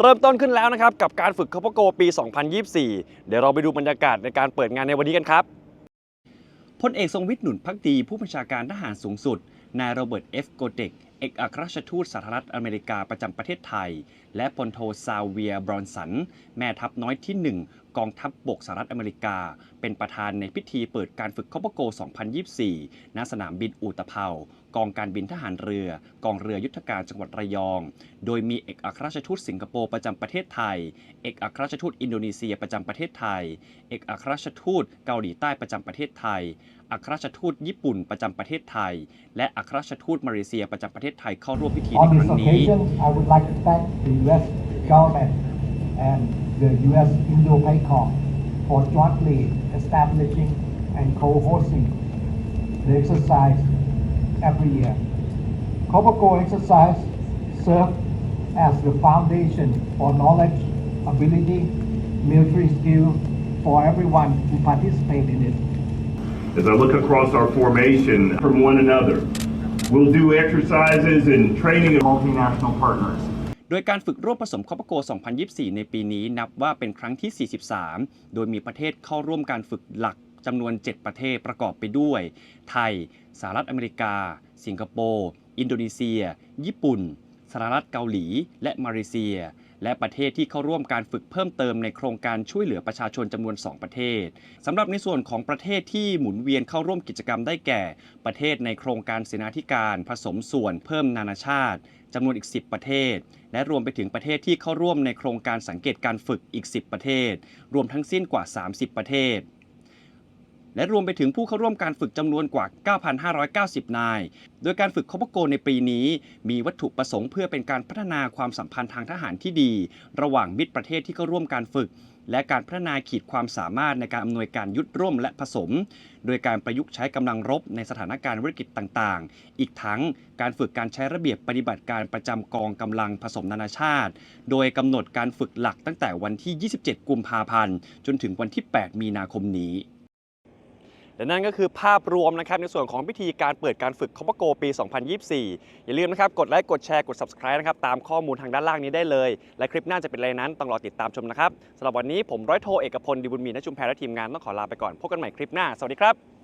เริ่มต้นขึ้นแล้วนะครับ กับการฝึกคอปโกปี 2024 เดี๋ยวเราไปดูบรรยากาศในการเปิดงานในวันนี้กันครับพลเอกทรงวิทย์หนุนพักดีผู้บัญชาการทหารสูงสุด นายโรเบิร์ตเอฟโกเด็กเอกอัครราชทูตสหรัฐอเมริกาประจำประเทศไทย และพลโทซาเวียบรอนสัน แม่ทัพน้อยที่1 กองทัพบบกสหรัฐอเมริกา เป็นประธานในพิธีเปิดการฝึกคอปโก 2024 ณ สนามบินอูตะเภากองการบินทหารเรือ กองเรือยุทธการจังหวัดระยอง โดยมีเอกอัครราชทูตสิงคโปร์ประจำประเทศไทย เอกอัครราชทูตอินโดนีเซียประจำประเทศไทย เอกอัครราชทูตเกาหลีใต้ประจำประเทศไทย อัครราชทูตญี่ปุ่นประจำประเทศไทย และอัครราชทูตมาเลเซียประจำประเทศไทยเข้าร่วมพิธีในครั้งนี้ occasion, I would like to thank the U.S. government and the U.S. Indo-PACOM for jointly establishing and co-hosting the exercise every year. COPACO exercise serve as the foundation for knowledge, ability, military skill for everyone who participate in it. As I look across our formation from one another, we'll do exercises and training of Multinational partners. โดยการฝึกร่วมผสมคอปโก 2024 ในปีนี้นับว่าเป็นครั้งที่ 43 โดยมีประเทศเข้าร่วมการฝึกหลักจำนวน 7 ประเทศประกอบไปด้วย ไทย สหรัฐอเมริกา สิงคโปร์ อินโดนีเซีย ญี่ปุ่น สหรัฐเกาหลี และมาเลเซีย และประเทศที่เข้าร่วมการฝึกเพิ่มเติมในโครงการช่วยเหลือประชาชนจำนวน 2 ประเทศสำหรับในส่วนของประเทศที่หมุนเวียนเข้าร่วมกิจกรรมได้แก่ ประเทศในโครงการเสนาธิการผสมส่วนเพิ่มนานาชาติจำนวนอีก 10 ประเทศ และรวมไปถึงประเทศที่เข้าร่วมในโครงการสังเกตการฝึกอีก 10 ประเทศ รวมทั้งสิ้นกว่า 30 ประเทศ และรวมไปถึงผู้เข้าร่วมการฝึกจำนวนกว่า 9,590 นาย โดยการฝึกคอปโกในปีนี้ มีวัตถุประสงค์เพื่อเป็นการพัฒนาความสัมพันธ์ทางทหารที่ดี ระหว่างมิตรประเทศที่เข้าร่วมการฝึก และการพัฒนาขีดความสามารถในการอำนวยการยุทธร่วมและผสม โดยการประยุกต์ใช้กำลังรบในสถานการณ์วิกฤตต่างๆ อีกทั้งการฝึกการใช้ระเบียบปฏิบัติการประจำกองกำลังผสมนานาชาติ โดยกำหนดการฝึกหลักตั้งแต่วันที่ 27 กุมภาพันธ์ จนถึงวันที่ 8 มีนาคมนี้ และนั่นก็คือภาพรวมนะครับในส่วนของพิธีการเปิดการฝึกคอปโกปี 2024 อย่าลืมนะครับกดไลค์กดแชร์กด subscribe นะครับตามข้อมูลทางด้านล่างนี้ได้เลย และคลิปหน้าจะเป็นอะไรนั้นต้องรอติดตามชมนะครับสำหรับวันนี้ผมร้อยโทเอกพลดิบุญมีนชุมแพรและทีมงานต้องขอลาไปก่อนพบกันใหม่คลิปหน้าสวัสดีครับ